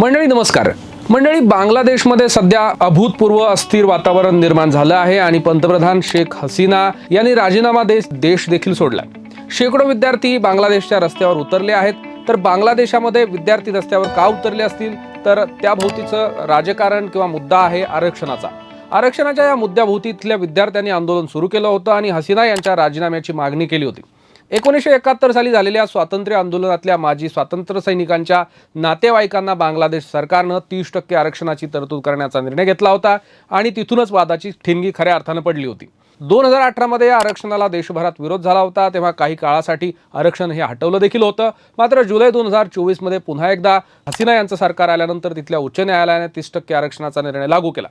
मंडळी नमस्कार. मंडळी बांगलादेशमध्ये सध्या अभूतपूर्व अस्थिर वातावरण निर्माण झालं आहे आणि पंतप्रधान शेख हसीना यांनी राजीनामा देश देश देखील सोडला शेकडो विद्यार्थी बांगलादेशच्या रस्त्यावर उतरले आहेत. तर बांगलादेशामध्ये विद्यार्थी रस्त्यावर का उतरले असतील? तर त्या भोवतीचं राजकारण किंवा मुद्दा आहे आरक्षणाचा. आरक्षणाच्या या मुद्द्याभोवती इथल्या विद्यार्थ्यांनी आंदोलन सुरू केलं होतं आणि हसीना यांच्या राजीनाम्याची मागणी केली होती. एकोणीसशे एकाहत्तर साली झालेल्या स्वातंत्र्य आंदोलनातल्या माजी स्वातंत्र्य सैनिकांच्या नातेवाईकांना बांगलादेश सरकारनं तीस टक्के आरक्षणाची तरतूद करण्याचा निर्णय घेतला होता आणि तिथूनच वादाची ठिणगी खऱ्या अर्थानं पडली होती. दोन हजार अठरामध्ये या आरक्षणाला देशभरात विरोध झाला होता तेव्हा काही काळासाठी आरक्षण हे हटवलं देखील होतं. मात्र जुलै दोन हजार चोवीसमध्ये पुन्हा एकदा हसीना यांचं सरकार आल्यानंतर तिथल्या उच्च न्यायालयाने तीस टक्के आरक्षणाचा निर्णय लागू केला.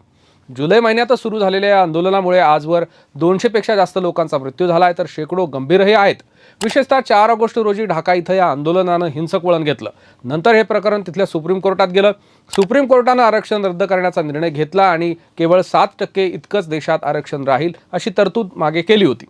जुलै महिन्यातच सुरू झालेल्या या आंदोलनामुळे आजवर दोनशेपेक्षा जास्त लोकांचा मृत्यू झाला आहे तर शेकडो गंभीरही आहेत. विशेषतः चार ऑगस्ट रोजी ढाका इथं या आंदोलनानं हिंसक वळण घेतलं. नंतर हे प्रकरण तिथल्या सुप्रीम कोर्टात गेलं. सुप्रीम कोर्टानं आरक्षण रद्द करण्याचा निर्णय घेतला आणि केवळ सात टक्के इतकंच देशात आरक्षण राहील अशी तरतूद मागे केली होती.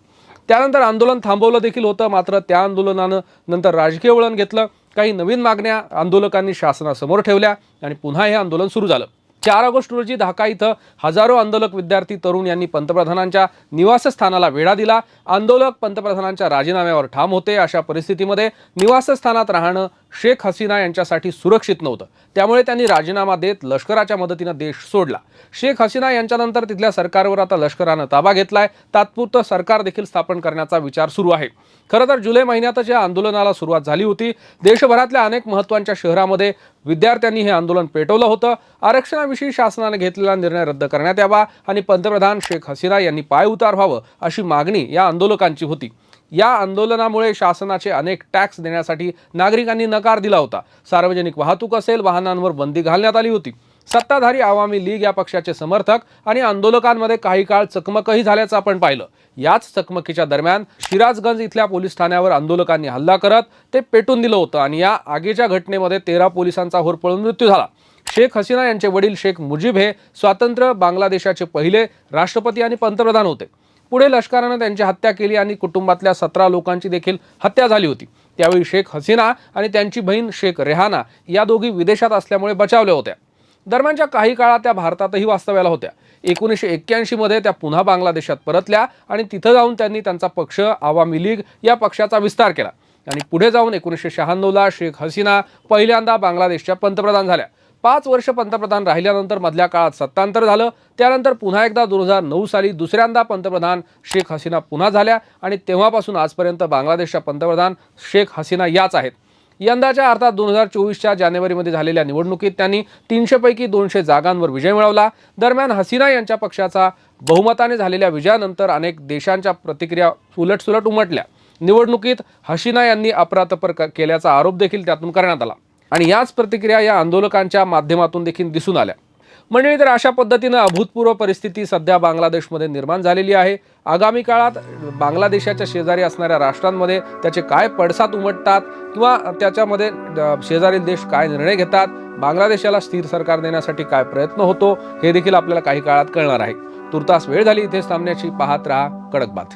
त्यानंतर आंदोलन थांबवलं देखील होतं मात्र त्या आंदोलनानं नंतर राजकीय वळण घेतलं. काही नवीन मागण्या आंदोलकांनी शासनासमोर ठेवल्या आणि पुन्हा हे आंदोलन सुरू झालं. चार ऑगस्ट रोजी ढाका इथं हजारो आंदोलक विद्यार्थी तरुण यांनी पंतप्रधानांच्या निवासस्थानाला वेढा दिला. आंदोलक पंतप्रधानांच्या राजीनाम्यावर ठाम होते. अशा परिस्थितीमध्ये निवासस्थानात राहणं शेख हसीना यांच्यासाठी सुरक्षित नव्हतं. त्यामुळे त्यांनी राजीनामा देत लष्कराच्या मदतीनं देश सोडला. शेख हसीना यांच्यानंतर तिथल्या सरकारवर आता लष्करानं ताबा घेतलाय. तात्पुरतं सरकार देखील स्थापन करण्याचा विचार सुरू आहे. खरं तर जुलै महिन्यातच या आंदोलनाला सुरुवात झाली होती. देशभरातल्या अनेक महत्त्वाच्या शहरामध्ये विद्यार्थ्यांनी हे आंदोलन पेटवलं होतं. आरक्षणाविषयी शासनाने घेतलेला निर्णय रद्द करण्यात यावा आणि पंतप्रधान शेख हसीना यांनी पाय उतार व्हावं अशी मागणी या आंदोलकांची होती. या आंदोलनामुळे शासनाचे अनेक टॅक्स देण्यासाठी नागरिकांनी नकार दिला होता. सार्वजनिक वाहतूक असेल वाहनांवर बंदी घालण्यात आली होती. सत्ताधारी आवामी लीग या पक्षाचे समर्थक आणि आंदोलकांमध्ये काही काळ चकमकही झाल्याचं आपण पाहिलं. याच चकमकीच्या दरम्यान शिराजगंज इथल्या पोलीस ठाण्यावर आंदोलकांनी हल्ला करत ते पेटून दिलं होतं आणि या आगीच्या घटनेमध्ये तेरा पोलिसांचा होरपळून मृत्यू झाला. शेख हसीना यांचे वडील शेख मुजीब हे स्वातंत्र्य बांगलादेशाचे पहिले राष्ट्रपती आणि पंतप्रधान होते. पुढे लष्करानं त्यांची हत्या केली आणि कुटुंबातल्या सतरा लोकांची देखील हत्या झाली होती. त्यावेळी शेख हसीना आणि त्यांची बहीण शेख रेहाना या दोघी विदेशात असल्यामुळे बचावल्या होत्या. दरम्यानच्या काही काळात त्या भारतातही वास्तव्याला होत्या. एकोणीसशे एक्क्याऐंशीमध्ये त्या पुन्हा बांगलादेशात परतल्या आणि तिथं जाऊन त्यांनी त्यांचा पक्ष आवामी लीग या पक्षाचा विस्तार केला. आणि पुढे जाऊन एकोणीसशे शहाण्णवला शेख हसीना पहिल्यांदा बांगलादेशच्या पंतप्रधान झाल्या. पाच वर्ष पंतप्रधान राहिल्यानंतर मधल्या काळात सत्तांतर झालं. त्यानंतर पुन्हा एकदा दोन हजार नऊ साली दुसऱ्यांदा पंतप्रधान शेख हसीना पुन्हा झाल्या आणि तेव्हापासून आजपर्यंत बांगलादेशच्या पंतप्रधान शेख हसीना याच आहेत. यंदाच्या अर्थात दोन हजार चोवीसच्या जानेवारीमध्ये झालेल्या निवडणुकीत त्यांनी तीनशेपैकी दोनशे जागांवर विजय मिळवला. दरम्यान हसीना यांच्या पक्षाचा बहुमताने झालेल्या विजयानंतर अनेक देशांच्या प्रतिक्रिया उलटसुलट उमटल्या. निवडणुकीत हसीना यांनी अपरातपर क- केल्याचा आरोप देखील त्यातून करण्यात आला. आणि याच प्रतिक्रिया या आंदोलकांच्या माध्यमातून देखील दिसून आल्या. मंडळी तर अशा पद्धतीनं अभूतपूर्व परिस्थिती सध्या बांगलादेशमध्ये निर्माण झालेली आहे. आगामी काळात बांगलादेशाच्या शेजारी असणाऱ्या राष्ट्रांमध्ये त्याचे काय पडसाद उमटतात किंवा त्याच्यामध्ये शेजारील देश काय निर्णय घेतात बांगलादेशाला स्थिर सरकार देण्यासाठी काय प्रयत्न होतो हे देखील आपल्याला काही काळात कळणार आहे. तुर्तास वेळ झाली इथेच थांबण्याची. पाहत राहा कडक बात